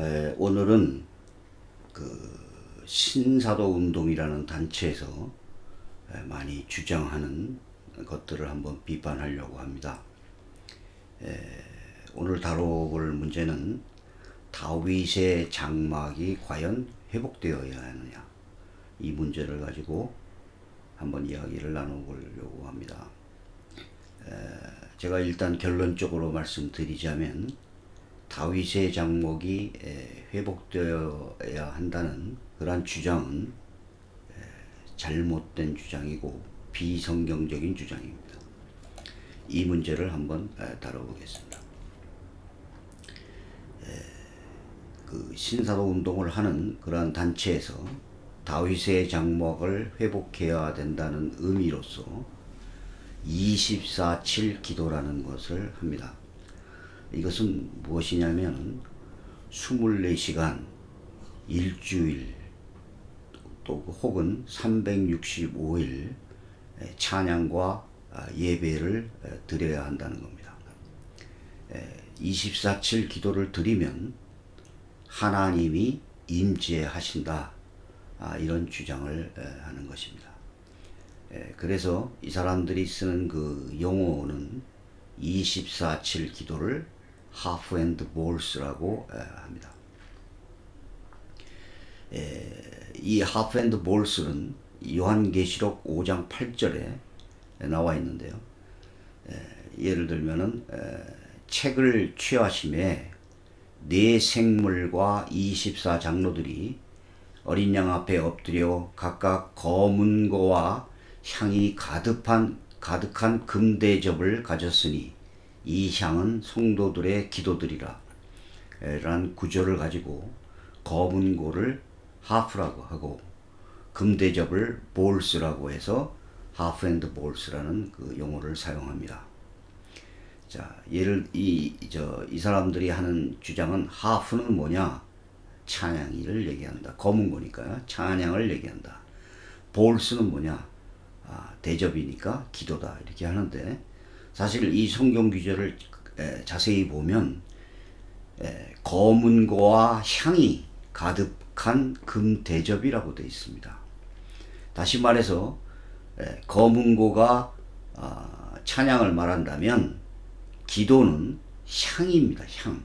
에, 오늘은 그 신사도 운동이라는 단체에서 에, 많이 주장하는 것들을 한번 비판하려고 합니다. 에, 오늘 다뤄볼 문제는 다윗의 장막이 과연 회복되어야 하느냐 이 문제를 가지고 한번 이야기를 나눠보려고 합니다. 에, 제가 일단 결론적으로 말씀드리자면 다윗의 장목이 에, 회복되어야 한다는 그러한 주장은 에, 잘못된 주장이고 비성경적인 주장입니다. 이 문제를 한번 에, 다뤄보겠습니다. 에, 그 신사도 운동을 하는 그러한 단체에서 다윗의 장목을 회복해야 된다는 의미로서 24.7 기도라는 것을 합니다. 이것은 무엇이냐면 24시간 일주일 또 혹은 365일 찬양과 예배를 드려야 한다는 겁니다. 24.7 기도를 드리면 하나님이 임재하신다 아, 이런 주장을 하는 것입니다. 그래서 이 사람들이 쓰는 그 용어는 24.7 기도를 하프 앤드 볼스라고 합니다. 이 하프 앤드 볼스는 요한계시록 5장 8절에 나와 있는데요. 예를 들면은 책을 취하심에 네 생물과 24 장로들이 어린 양 앞에 엎드려 각각 검은 거와 향이 가득한 가득한 금대접을 가졌으니 이 향은 성도들의 기도들이라 라는 구절을 가지고 검은 고를 하프라고 하고 금대접을 볼스라고 해서 하프 앤드 볼스라는 그 용어를 사용합니다. 자, 예를 이 저 이 사람들이 하는 주장은 하프는 뭐냐? 찬양을 얘기한다. 검은 거니까 찬양을 얘기한다. 볼스는 뭐냐? 아, 대접이니까 기도다 이렇게 하는데 사실 이 성경 에, 자세히 보면 에, 검은 거와 향이 가득한 금 대접이라고 되어 있습니다. 다시 말해서 에, 검은 고가 아, 찬양을 말한다면 기도는 향입니다. 향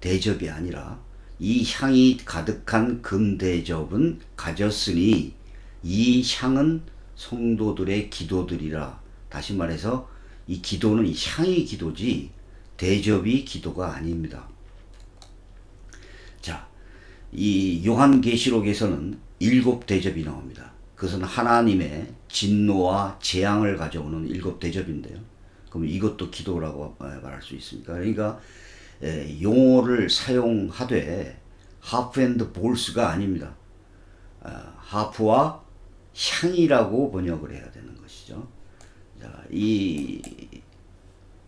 대접이 아니라 이 향이 가득한 금 대접은 가졌으니 이 향은 성도들의 기도들이라 다시 말해서 이 기도는 향이 기도지 대접이 기도가 아닙니다. 자, 이 요한계시록에서는 일곱 대접이 나옵니다. 그것은 하나님의 진노와 재앙을 가져오는 일곱 대접인데요. 그럼 이것도 기도라고 말할 수 있습니까? 그러니까 용어를 사용하되 하프 앤드 볼스가 아닙니다. 하프와 향이라고 번역을 해야 되는 것이죠. 자, 이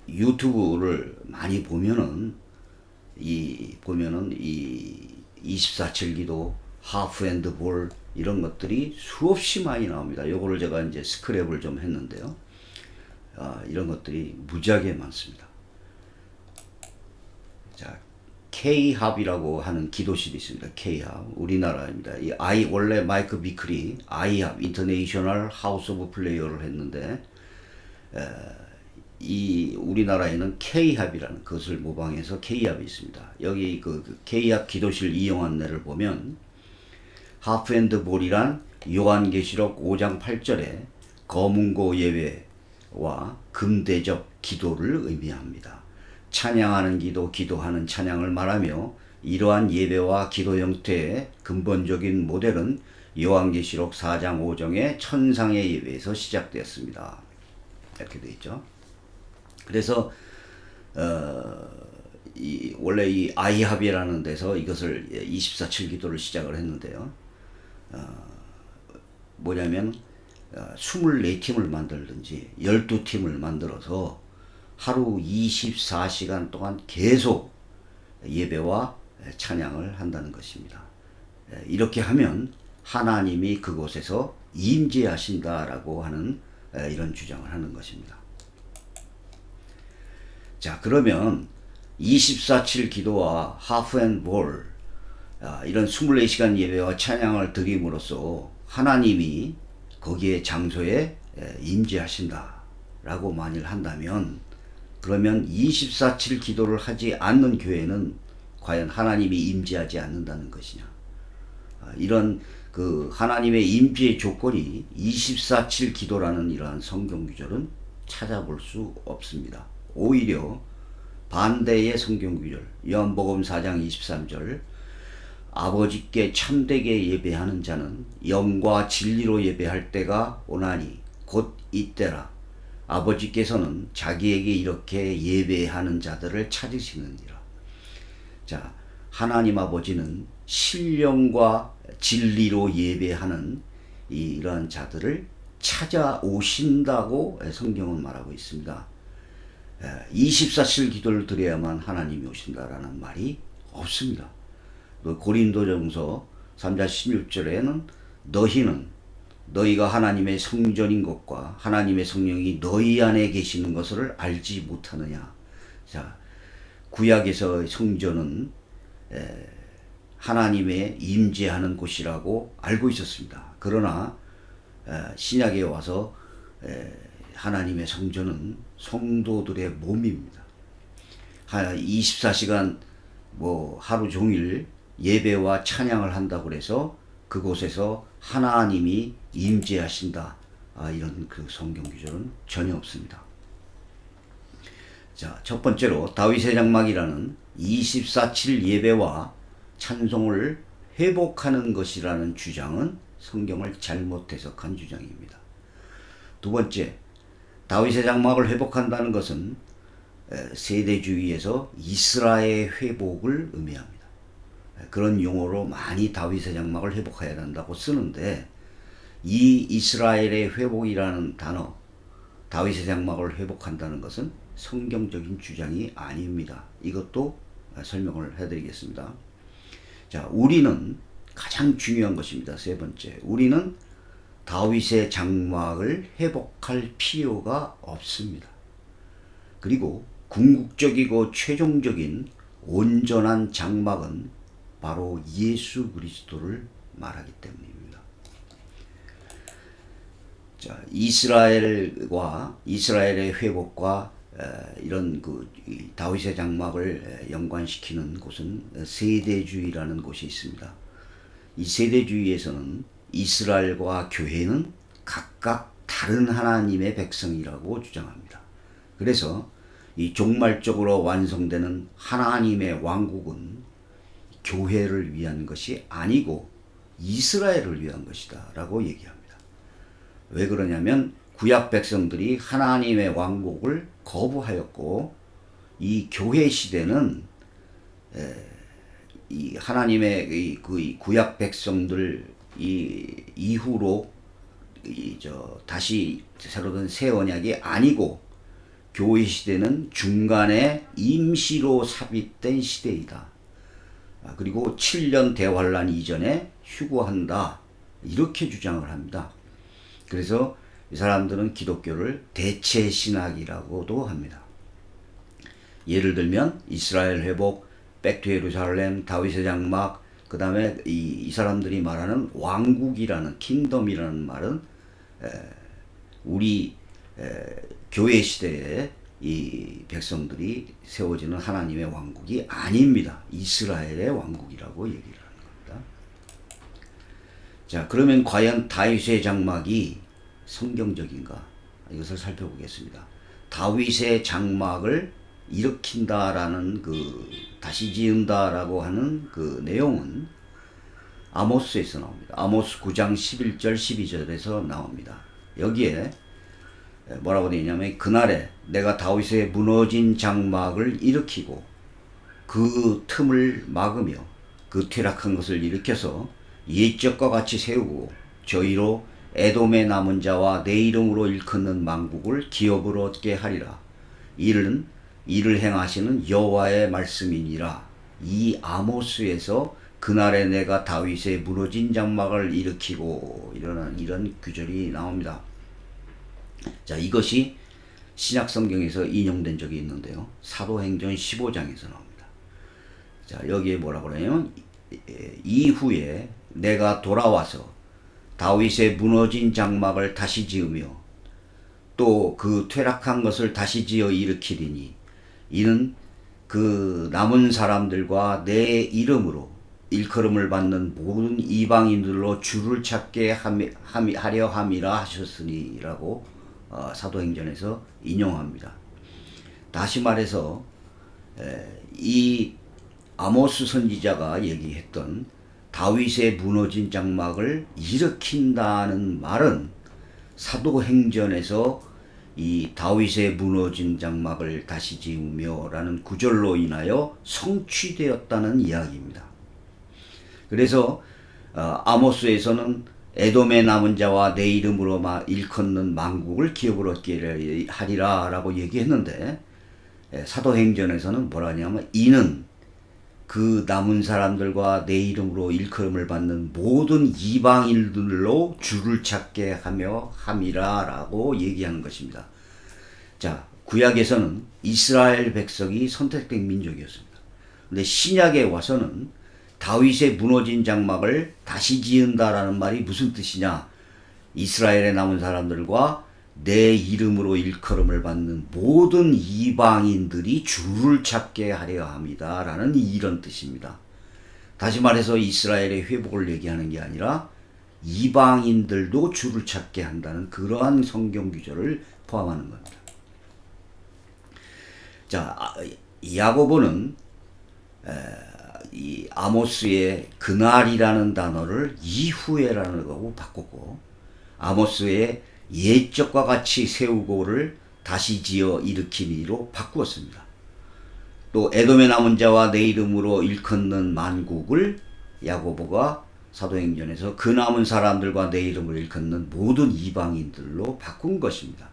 유튜브를 많이 보면은 이 보면은 이 24 7기도 하프 앤드 볼 이런 것들이 수없이 많이 나옵니다. 요거를 제가 이제 스크랩을 좀 했는데요. 아, 이런 것들이 무지하게 많습니다. 자, K-합이라고 하는 기도실이 있습니다. K-합 우리나라입니다. 이 아이 원래 마이크 비클이 아이합 인터내셔널 하우스 오브 플레이어를 했는데 에, 이 우리나라에는 K-합이라는 것을 모방해서 K-합이 있습니다. 여기 그, 그 K-합 기도실 이용 안내를 보면 하프앤드 볼이란 요한계시록 5장 8절에 검은고 예외와 금대접 기도를 의미합니다. 찬양하는 기도, 기도하는 찬양을 말하며 이러한 예배와 기도 형태의 근본적인 모델은 요한계시록 4장 5정의 천상의 예배에서 시작되었습니다. 이렇게 되어 있죠. 그래서 어, 이, 원래 이 아이합이라는 데서 이것을 24칠 기도를 시작을 했는데요. 어, 뭐냐면 어, 24팀을 만들든지 12팀을 만들어서 하루 24시간 동안 계속 예배와 찬양을 한다는 것입니다. 이렇게 하면 하나님이 그곳에서 임재하신다라고 하는 이런 주장을 하는 것입니다. 자, 그러면 24.7 기도와 하프 앤 볼, 아, 이런 24시간 예배와 찬양을 드림으로써 하나님이 거기에 장소에 에, 임재하신다 라고 만일 한다면 그러면 24/7 기도를 하지 않는 교회는 과연 하나님이 임재하지 않는다는 것이냐? 아, 이런 그 하나님의 임재의 조건이 24/7 기도라는 이러한 성경 구절은 찾아볼 수 없습니다. 오히려 반대의 성경 구절 요한복음 4장 23절 아버지께 참되게 예배하는 자는 영과 진리로 예배할 때가 오나니 곧 이때라 아버지께서는 자기에게 이렇게 예배하는 자들을 찾으시느니라. 자, 하나님 아버지는 신령과 진리로 예배하는 이러한 자들을 찾아오신다고 성경은 말하고 있습니다. 24실 기도를 드려야만 하나님이 오신다라는 말이 없습니다. 그 고린도전서 3장 16절에는 너희는 너희가 하나님의 성전인 것과 하나님의 성령이 너희 안에 계시는 것을 알지 못하느냐. 자, 구약에서 성전은 하나님의 임재하는 곳이라고 알고 있었습니다. 그러나 신약에 와서 하나님의 성전은 성도들의 몸입니다. 24시간 뭐 하루 종일 예배와 찬양을 한다고 해서 그곳에서 하나님이 임재하신다. 아, 이런 그 성경 규절은 전혀 없습니다. 자, 첫 번째로 다윗의 장막이라는 24칠 예배와 찬송을 회복하는 것이라는 주장은 성경을 잘못 해석한 주장입니다. 두 번째, 다윗의 장막을 회복한다는 것은 세대주의에서 이스라엘 회복을 의미합니다. 그런 용어로 많이 다윗의 장막을 회복해야 한다고 쓰는데 이 이스라엘의 회복이라는 단어 다윗의 장막을 회복한다는 것은 성경적인 주장이 아닙니다. 이것도 설명을 해드리겠습니다. 자, 우리는 가장 중요한 것입니다. 세 번째, 우리는 다윗의 장막을 회복할 필요가 없습니다. 그리고 궁극적이고 최종적인 온전한 장막은 바로 예수 그리스도를 말하기 때문입니다. 자, 이스라엘과 이스라엘의 회복과 이런 그 다윗의 장막을 연관시키는 곳은 세대주의라는 곳이 있습니다. 이 세대주의에서는 이스라엘과 교회는 각각 다른 하나님의 백성이라고 주장합니다. 그래서 이 종말적으로 완성되는 하나님의 왕국은 교회를 위한 것이 아니고 이스라엘을 위한 것이다 라고 얘기합니다. 왜 그러냐면 구약 백성들이 하나님의 왕국을 거부하였고 이 교회 시대는 이 하나님의 그 구약 백성들 이 이후로 이 저 다시 새로 든새 언약이 아니고 교회 시대는 중간에 임시로 삽입된 시대이다. 아, 그리고 7년 대환란 이전에 휴거한다. 이렇게 주장을 합니다. 그래서 이 사람들은 기독교를 대체 신학이라고도 합니다. 예를 들면 이스라엘 회복, 백투 예루살렘, 다윗의 장막, 그 다음에 이, 이, 사람들이 말하는 왕국이라는 킹덤이라는 말은 에, 우리 에, 교회 시대에 이 백성들이 세워지는 하나님의 왕국이 아닙니다. 이스라엘의 왕국이라고 얘기를 겁니다. 자, 그러면 과연 다윗의 장막이 성경적인가? 이것을 살펴보겠습니다. 다윗의 장막을 일으킨다라는 그 다시 지은다라고 하는 그 내용은 아모스에서 나옵니다. 아모스 9장 11절 12절에서 나옵니다. 여기에 뭐라고 되냐면 그날에 내가 다윗의 무너진 장막을 일으키고 그 틈을 막으며 그 퇴락한 것을 일으켜서 옛적과 같이 세우고 저희로 에돔의 남은 자와 내 이름으로 일컫는 망국을 기업으로 얻게 하리라. 이는 이를 행하시는 여호와의 말씀이니라. 이 아모스에서 그날에 내가 다윗의 무너진 장막을 일으키고 이런 이런 규절이 나옵니다. 자, 이것이 신약 성경에서 인용된 적이 있는데요. 사도행전 15장에서 나옵니다. 자, 여기에 뭐라고 그러냐면 에, 이후에 내가 돌아와서 다윗의 무너진 장막을 다시 지으며 또 그 퇴락한 것을 다시 지어 일으키리니 이는 그 남은 사람들과 내 이름으로 일컬음을 받는 모든 이방인들로 주를 찾게 함이, 함이, 하려 함이라 하셨으니라고 어, 사도행전에서 인용합니다. 다시 말해서 에, 이 아모스 선지자가 얘기했던 다윗의 무너진 장막을 일으킨다는 말은 사도행전에서 이 다윗의 무너진 장막을 다시 지으며라는 구절로 인하여 성취되었다는 이야기입니다. 그래서 어, 아모스에서는 에돔의 남은 자와 내 이름으로 마 일컫는 만국을 기업으로 얻게 하리라라고 얘기했는데 에, 사도행전에서는 뭐라냐면 이는 그 남은 사람들과 내 이름으로 일컬음을 받는 모든 이방인들로 주를 찾게 하며 함이라라고 얘기하는 것입니다. 자, 구약에서는 이스라엘 백성이 선택된 민족이었습니다. 근데 신약에 와서는 다윗의 무너진 장막을 다시 지은다라는 말이 무슨 뜻이냐? 이스라엘에 남은 사람들과 내 이름으로 일컬음을 받는 모든 이방인들이 주를 찾게 하려 합니다 라는 이런 뜻입니다. 다시 말해서 이스라엘의 회복을 얘기하는 게 아니라 이방인들도 주를 찾게 한다는 그러한 성경 규절을 포함하는 겁니다. 자, 아, 야고보는 이 아모스의 그날이라는 단어를 이후에라는 거고 바꿨고 아모스의 옛적과 같이 세우고를 다시 지어 일으키니로 바꾸었습니다. 또 에돔의 남은 자와 내 이름으로 일컫는 만국을 야고보가 사도행전에서 그 남은 사람들과 내 이름을 일컫는 모든 이방인들로 바꾼 것입니다.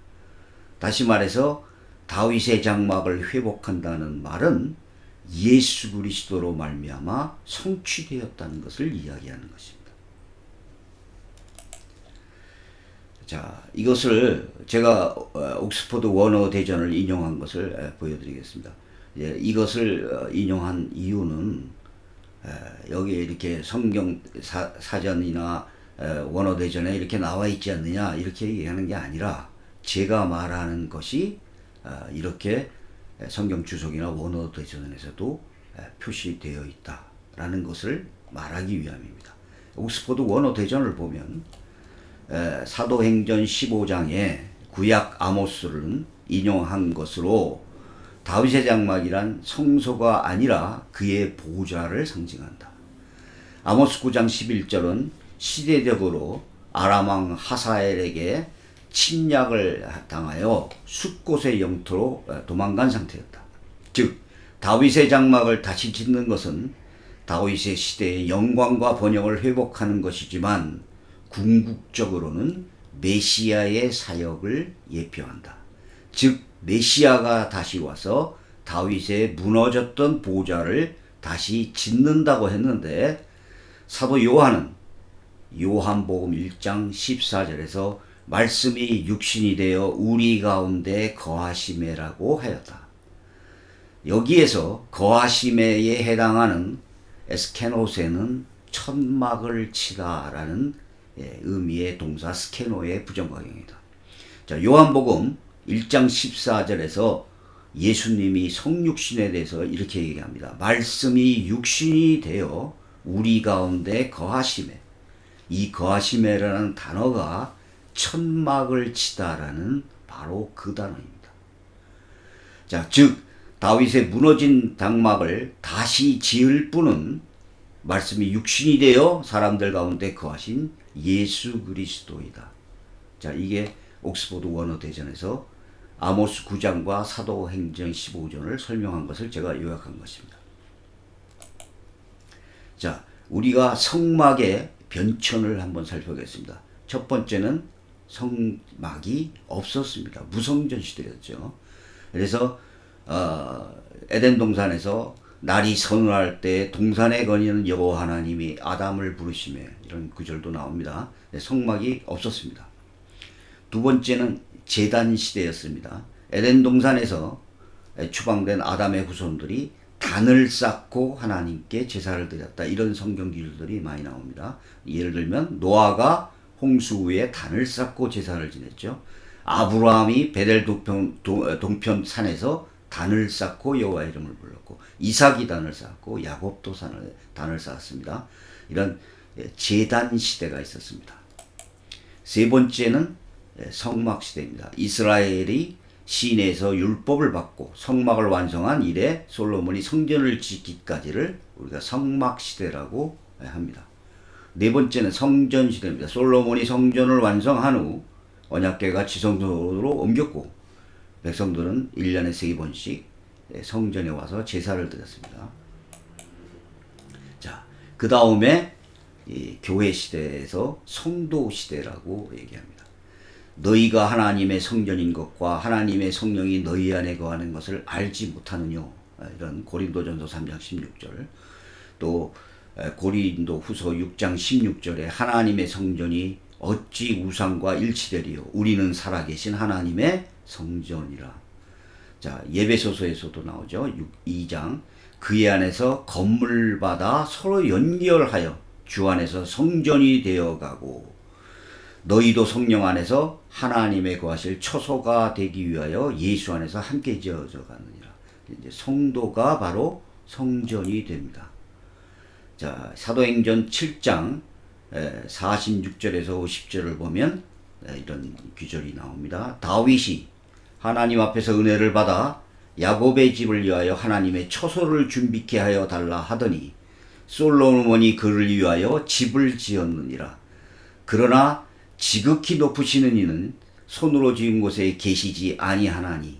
다시 말해서 다윗의 장막을 회복한다는 말은 예수 그리스도로 말미암아 성취되었다는 것을 이야기하는 것입니다. 자, 이것을 제가 어, 옥스퍼드 원어 대전을 인용한 것을 보여드리겠습니다. 예, 이것을 어, 인용한 이유는 여기에 이렇게 성경 사, 사전이나 원어 대전에 이렇게 나와 있지 않느냐 이렇게 얘기하는 게 아니라 제가 말하는 것이 어, 이렇게 성경 주석이나 원어 대전에서도 표시되어 있다라는 것을 말하기 위함입니다. 옥스퍼드 원어 대전을 보면 사도행전 15장에 구약 아모스를 인용한 것으로 다윗의 장막이란 성소가 아니라 그의 보좌를 상징한다. 아모스 9장 11절은 시대적으로 아람왕 하사엘에게 침략을 당하여 숲곳의 영토로 도망간 상태였다. 즉 다윗의 장막을 다시 짓는 것은 다윗의 시대의 영광과 번영을 회복하는 것이지만 궁극적으로는 메시아의 사역을 예표한다. 즉 메시아가 다시 와서 다윗의 무너졌던 보좌를 다시 짓는다고 했는데 사도 요한은 요한복음 1장 14절에서 말씀이 육신이 되어 우리 가운데 거하심에라고 하였다. 여기에서 거하심에에 해당하는 에스케노세는 천막을 치다라는 예, 의미의 동사 스케노의 부정각용이다. 자, 요한복음 1장 14절에서 예수님이 성육신에 대해서 이렇게 얘기합니다. 말씀이 육신이 되어 우리 가운데 거하심에 이 거하심에라는 단어가 천막을 치다라는 바로 그 단어입니다. 자, 즉 다윗의 무너진 장막을 다시 지을 분은 말씀이 육신이 되어 사람들 가운데 거하신 예수 그리스도이다. 자, 이게 옥스포드 원어 대전에서 아모스 9장과 사도행전 15전을 설명한 것을 제가 요약한 것입니다. 자, 우리가 성막의 변천을 한번 살펴보겠습니다. 첫 번째는 성막이 없었습니다. 무성전 시대였죠. 그래서 어, 에덴 동산에서 날이 서늘할 때 동산에 거니는 여호와 하나님이 아담을 부르시며 이런 구절도 나옵니다. 네, 성막이 없었습니다. 두 번째는 제단 시대였습니다. 에덴 동산에서 추방된 아담의 후손들이 단을 쌓고 하나님께 제사를 드렸다. 이런 성경 기술들이 많이 나옵니다. 예를 들면 노아가 홍수 후에 단을 쌓고 제사를 지냈죠. 아브라함이 베델 동편, 동- 동편 산에서 단을 쌓고 여호와 이름을 불렀고 이삭이 단을 쌓고 야곱도 단을 쌓았습니다. 이런 예, 제단 시대가 있었습니다. 세 번째는 예, 성막 시대입니다. 이스라엘이 시내에서 율법을 받고 성막을 완성한 이래 솔로몬이 성전을 짓기까지를 우리가 성막 시대라고 예, 합니다. 네 번째는 성전 시대입니다. 솔로몬이 성전을 완성한 후 언약궤가 지성소로 옮겼고 백성들은 1년에 세 번씩 예, 성전에 와서 제사를 드렸습니다. 자, 그 다음에 이 교회 시대에서 성도 시대라고 얘기합니다. 너희가 하나님의 성전인 것과 하나님의 성령이 너희 안에 거하는 것을 알지 못하느뇨. 아, 이런 고린도전서 3장 16절. 또 에, 고린도 후서 6장 16절에 하나님의 성전이 어찌 우상과 일치되리요. 우리는 살아계신 하나님의 성전이라. 자, 예배소서에서도 나오죠. 2장. 그의 안에서 건물 받아 서로 연결하여 주 안에서 성전이 되어 가고 너희도 성령 안에서 하나님의 거하실 처소가 되기 위하여 예수 안에서 함께 지어져 가느니라. 이제 성도가 바로 성전이 됩니다. 자, 사도행전 7장 46절에서 50절을 보면 에, 이런 규절이 나옵니다. 다윗이 하나님 앞에서 은혜를 받아 야곱의 집을 위하여 하나님의 처소를 준비케 하여 달라 하더니 솔로몬이 그를 위하여 집을 지었느니라. 그러나 지극히 높으시는 이는 손으로 지은 곳에 계시지 아니하나니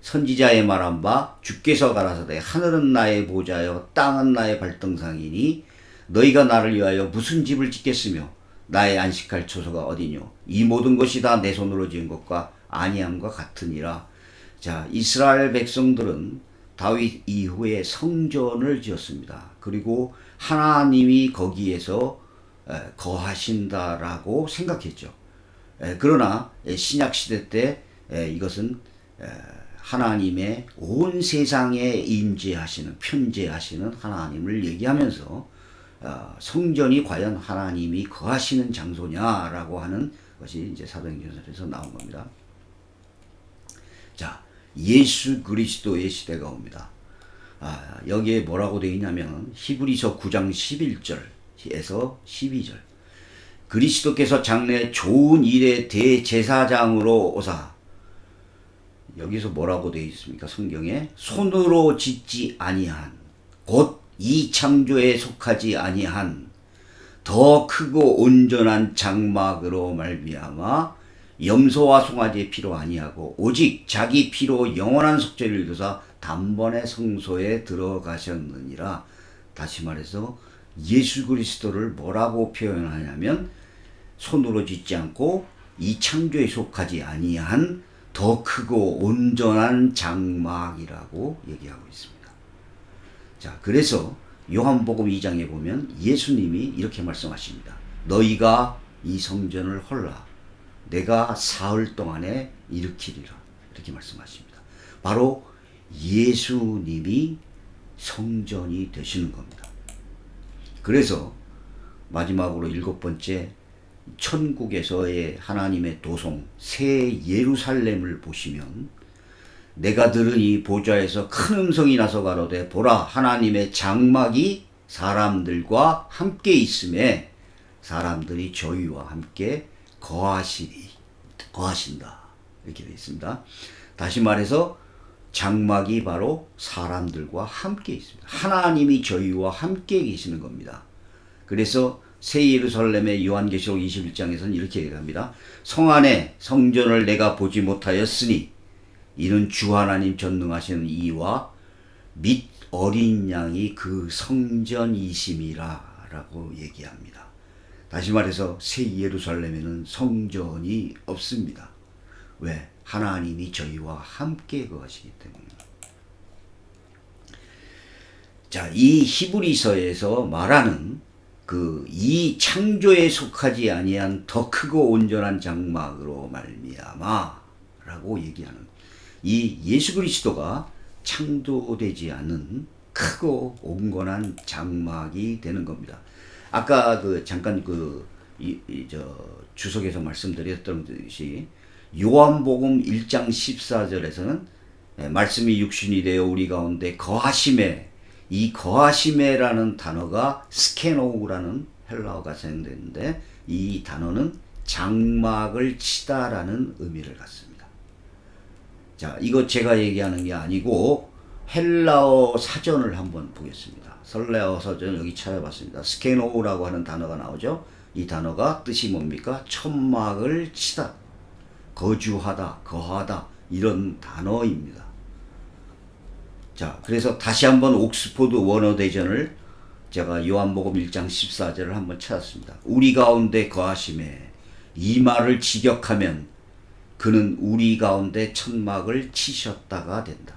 선지자의 말한 바 주께서 가라사대 하늘은 나의 보좌여 땅은 나의 발등상이니 너희가 나를 위하여 무슨 집을 짓겠으며 나의 안식할 처소가 어디뇨 이 모든 것이 다 내 손으로 지은 것과 아니함과 같으니라. 자 이스라엘 백성들은 다윗 이후에 성전을 지었습니다. 그리고 하나님이 거기에서 에, 거하신다라고 생각했죠. 에, 그러나 에, 신약 시대 때 에, 이것은 에, 하나님의 온 세상에 임재하시는 편재하시는 하나님을 얘기하면서 어, 성전이 과연 하나님이 거하시는 장소냐라고 하는 것이 이제 사도행전에서 나온 겁니다. 자, 예수 그리스도의 시대가 옵니다. 아, 여기에 뭐라고 되어 있냐면 히브리서 9장 11절에서 12절. 그리스도께서 장래 좋은 일의 대제사장으로 오사 여기서 뭐라고 되어 있습니까? 성경에 손으로 짓지 아니한 곧 이 창조에 속하지 아니한 더 크고 온전한 장막으로 말미암아 염소와 송아지의 피로 아니하고 오직 자기 피로 영원한 속죄를 이루사 단번에 성소에 들어가셨느니라. 다시 말해서 예수 그리스도를 뭐라고 표현하냐면 손으로 짓지 않고 이 창조에 속하지 아니한 더 크고 온전한 장막이라고 얘기하고 있습니다. 자, 그래서 요한복음 2장에 보면 예수님이 이렇게 말씀하십니다. 너희가 이 성전을 헐라. 내가 사흘 동안에 일으키리라. 이렇게 말씀하십니다. 바로 예수님이 성전이 되시는 겁니다. 그래서 마지막으로 일곱 번째 천국에서의 하나님의 도성 새 예루살렘을 보시면 내가 들으니 보좌에서 큰 음성이 나서 가로되 보라 하나님의 장막이 사람들과 함께 있음에 사람들이 저희와 함께 거하시리 거하신다 이렇게 되어 있습니다. 다시 말해서 장막이 바로 사람들과 함께 있습니다. 하나님이 저희와 함께 계시는 겁니다. 그래서 새 예루살렘의 요한계시록 21장에서는 이렇게 얘기합니다. 성 안에 성전을 내가 보지 못하였으니 이는 주 하나님 전능하시는 이와 및 어린 양이 그 성전이심이라 라고 얘기합니다. 다시 말해서 새 예루살렘에는 성전이 없습니다. 왜? 하나님이 저희와 함께 거하시기 때문입니다. 자, 이 히브리서에서 말하는 그 이 창조에 속하지 아니한 더 크고 온전한 장막으로 말미암아라고 얘기하는 이 예수 그리스도가 창조되지 않은 크고 온건한 장막이 되는 겁니다. 아까 그 잠깐 그 이 저 주석에서 말씀드렸던 듯이 요한복음 1장 14절에서는 예, 말씀이 육신이 되어 우리 가운데 거하심에 이 거하심에라는 단어가 스케노우라는 헬라어가 사용되는데 이 단어는 장막을 치다라는 의미를 갖습니다. 자, 이거 제가 얘기하는 게 아니고 헬라어 사전을 한번 보겠습니다. 설레어 사전 여기 찾아봤습니다. 스케노우라고 하는 단어가 나오죠. 이 단어가 뜻이 뭡니까? 천막을 치다, 거주하다, 거하다 이런 단어입니다. 자, 그래서 다시 한번 옥스포드 원어 대전을 제가 요한복음 1장 14절을 한번 찾았습니다. 우리 가운데 거하심에 이 말을 직역하면 그는 우리 가운데 천막을 치셨다가 된다.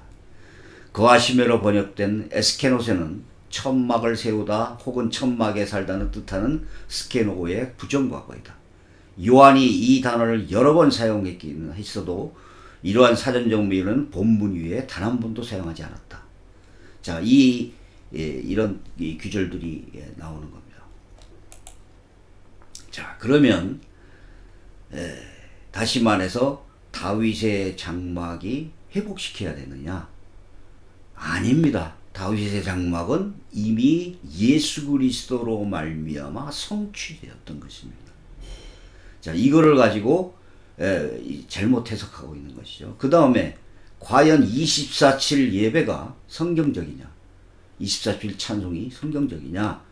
거하심으로 번역된 에스케노세는 천막을 세우다 혹은 천막에 살다는 뜻하는 스케노의 부정과거이다. 요한이 이 단어를 여러 번 사용했기는 했어도 이러한 사전 정비는 본문 위에 단 한 번도 사용하지 않았다. 자, 이 예, 이런 이 규절들이 예, 나오는 겁니다. 자, 그러면 에, 다시 말해서 다윗의 장막이 회복시켜야 되느냐? 아닙니다. 다윗의 장막은 이미 예수 그리스도로 말미암아 성취되었던 것입니다. 자, 이거를 가지고 에, 잘못 해석하고 있는 것이죠. 그 다음에 과연 24칠 예배가 성경적이냐? 24칠 찬송이 성경적이냐?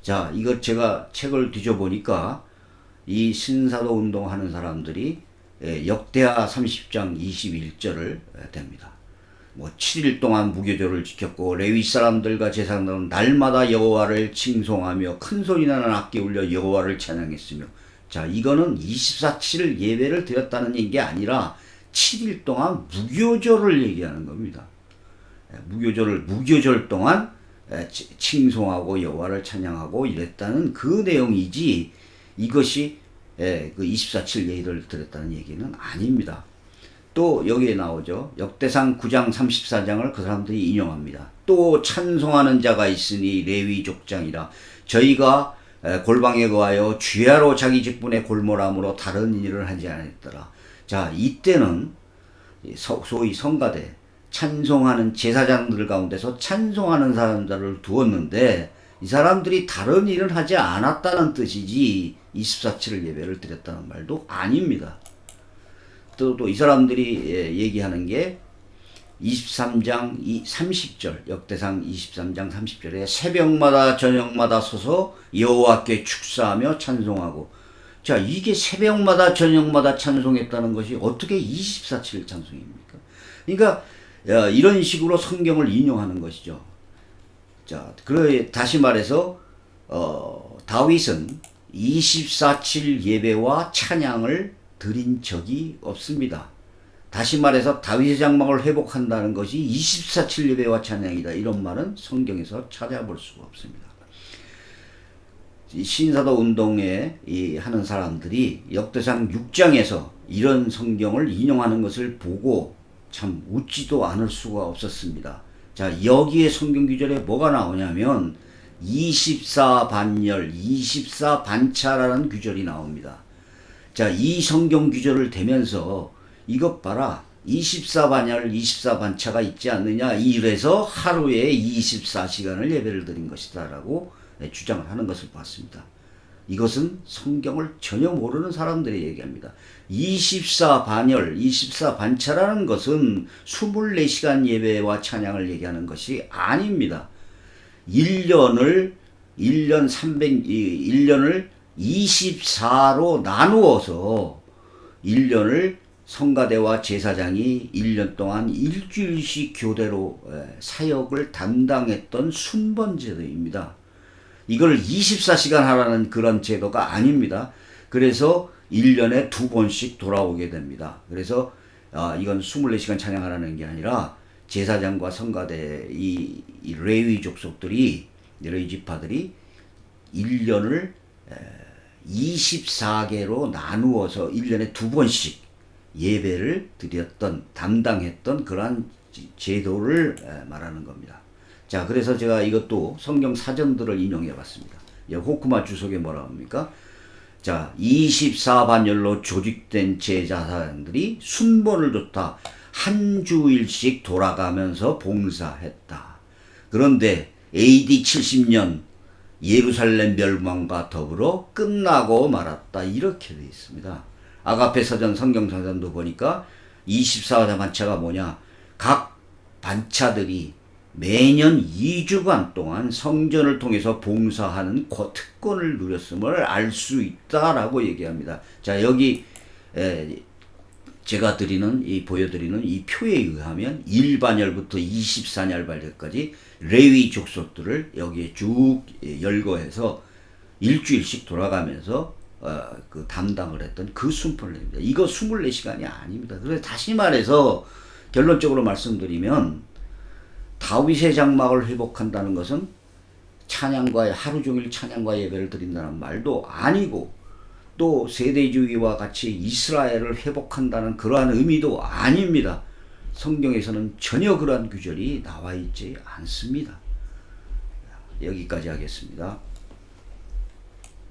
자, 이거 제가 책을 뒤져보니까 이 신사도 운동하는 사람들이 에, 역대하 30장 21절을 됩니다. 뭐 7일 동안 무교절을 지켰고 레위 사람들과 제사장들은 날마다 여호와를 칭송하며 큰 소리 나는 악기 울려 여호와를 찬양했으며 자 이거는 24칠 예배를 드렸다는 게 아니라 7일 동안 무교절을 얘기하는 겁니다. 예, 무교절을 무교절 동안 예, 칭송하고 여호와를 찬양하고 이랬다는 그 내용이지 이것이 예, 그 24칠 예배를 드렸다는 얘기는 아닙니다. 또 여기에 나오죠. 역대상 9장 34장을 그 사람들이 인용합니다. 또 찬송하는 자가 있으니 레위 족장이라 저희가 골방에 거하여 주야로 자기 직분에 골몰함으로 다른 일을 하지 않았더라. 자 이때는 소위 성가대 찬송하는 제사장들 가운데서 찬송하는 사람들을 두었는데 이 사람들이 다른 일을 하지 않았다는 뜻이지 24칠 예배를 드렸다는 말도 아닙니다. 또 이 사람들이 예, 얘기하는 게 23장 30절 역대상 23장 30절에 새벽마다 저녁마다 서서 여호와께 축사하며 찬송하고 자 이게 새벽마다 저녁마다 찬송했다는 것이 어떻게 24칠 찬송입니까? 그러니까 이런 식으로 성경을 인용하는 것이죠. 자, 그래 다시 말해서 어, 다윗은 24칠 예배와 찬양을 드린 적이 없습니다. 다시 말해서 다윗의 장막을 회복한다는 것이 24칠 예배와 찬양이다. 이런 말은 성경에서 찾아볼 수가 없습니다. 신사도 운동에 하는 사람들이 역대상 6장에서 이런 성경을 인용하는 것을 보고 참 웃지도 않을 수가 없었습니다. 자, 여기에 성경 규절에 뭐가 나오냐면 24반열, 24반차라는 규절이 나옵니다. 자, 이 성경 규절을 대면서 이것 봐라. 24반열, 24반차가 있지 않느냐. 이래서 하루에 24시간을 예배를 드린 것이다. 라고 주장을 하는 것을 봤습니다. 이것은 성경을 전혀 모르는 사람들이 얘기합니다. 24반열, 24반차라는 것은 24시간 예배와 찬양을 얘기하는 것이 아닙니다. 1년을 1년 300 1년을 24로 나누어서 1년을 성가대와 제사장이 1년 동안 일주일씩 교대로 사역을 담당했던 순번제도입니다. 이걸 24시간 하라는 그런 제도가 아닙니다. 그래서 1년에 두 번씩 돌아오게 됩니다. 그래서 아, 이건 24시간 찬양하라는 게 아니라 제사장과 성가대 이, 이 레위 족속들이 레위 지파들이 1년을 24개로 나누어서 1년에 두 번씩 예배를 드렸던 담당했던 그러한 제도를 말하는 겁니다. 자, 그래서 제가 이것도 성경 사전들을 인용해 봤습니다. 예, 호쿠마 주석에 뭐라 합니까? 자, 24반열로 조직된 제자사들이 순번을 줬다. 한 주일씩 돌아가면서 봉사했다. 그런데 AD 70년 예루살렘 멸망과 더불어 끝나고 말았다. 이렇게 되어 있습니다. 아가페 서전 성경 사전도 보니까 24대 반차가 뭐냐? 각 반차들이 매년 2주간 동안 성전을 통해서 봉사하는 그 특권을 누렸음을 알 수 있다라고 얘기합니다. 자, 여기 에, 제가 드리는 이 보여드리는 이 표에 의하면 1반열부터 24열 레위 족속들을 여기에 쭉 예, 열거해서 일주일씩 돌아가면서 어, 그 담당을 했던 그 순번입니다. 이거 24시간이 아닙니다. 그래서 다시 말해서 결론적으로 말씀드리면 다윗의 장막을 회복한다는 것은 찬양과 하루 종일 찬양과 예배를 드린다는 말도 아니고 또 세대주의와 같이 이스라엘을 회복한다는 그러한 의미도 아닙니다. 성경에서는 전혀 그러한 규절이 나와 있지 않습니다. 여기까지 하겠습니다.